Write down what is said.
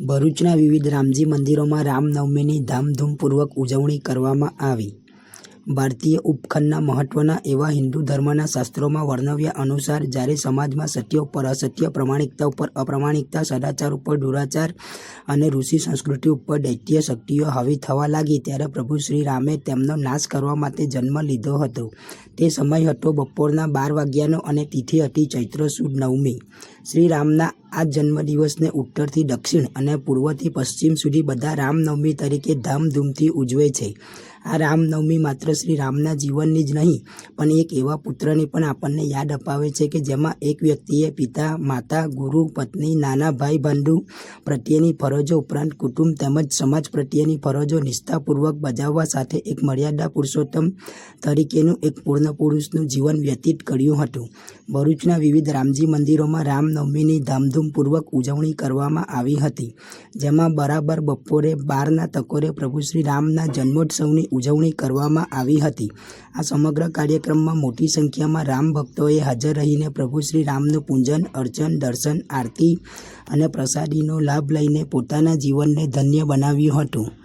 ભરૂચના વિવિધ રામજી મંદિરોમાં રામનવમીની ધામધૂમપૂર્વક ઉજવણી કરવામાં આવી. ભારતીય ઉપખંડના મહત્વના એવા હિન્દુ ધર્મના શાસ્ત્રોમાં વર્ણવ્યા અનુસાર, જ્યારે સમાજમાં સત્ય ઉપર અસત્ય, પ્રમાણિકતા ઉપર અપ્રામાણિકતા, સદાચાર ઉપર દુરાચાર અને ઋષિ સંસ્કૃતિ ઉપર દૈત્ય શક્તિઓ હાવી થવા લાગી, ત્યારે પ્રભુ શ્રી રામે તેમનો નાશ કરવા માટે જન્મ લીધો હતો. તે સમય હતો બપોરના બાર વાગ્યાનો અને તિથિ હતી ચૈત્ર સુદ નવમી. શ્રી રામના આ જન્મદિવસને ઉત્તરથી દક્ષિણ અને પૂર્વથી પશ્ચિમ સુધી બધા રામનવમી તરીકે ધામધૂમથી ઉજવે છે. આ રામનવમી માત્ર શ્રી રામના જીવનની જ નહીં, પણ એક એવા પુત્રની પણ આપણને યાદ અપાવે છે કે જેમાં એક વ્યક્તિએ પિતા, માતા, ગુરુ, પત્ની, નાના ભાઈ, બંધુ પ્રત્યેની ફરજો ઉપરાંત કુટુંબ તેમજ સમાજ પ્રત્યેની ફરજો નિષ્ઠાપૂર્વક બજાવવા સાથે એક મર્યાદા પુરુષોત્તમ તરીકેનું એક પૂર્ણ પુરુષનું જીવન વ્યતીત કર્યું હતું. ભરૂચના વિવિધ રામજી મંદિરોમાં રામનવમીની ધામધૂમપૂર્વક ઉજવણી કરવામાં આવી હતી, જેમાં બરાબર બપોરે બારના તકોરે પ્રભુ શ્રી રામના જન્મોત્સવની ઉજવણી કરવામાં આવી હતી. આ સમગ્ર કાર્યક્રમમાં મોટી સંખ્યામાં રામ ભક્તોએ હાજર રહીને પ્રભુ શ્રી રામનું પૂજન, અર્ચન, દર્શન, આરતી અને પ્રસાદીનો લાભ લઈને પોતાના જીવનને ધન્ય બનાવ્યું હતું.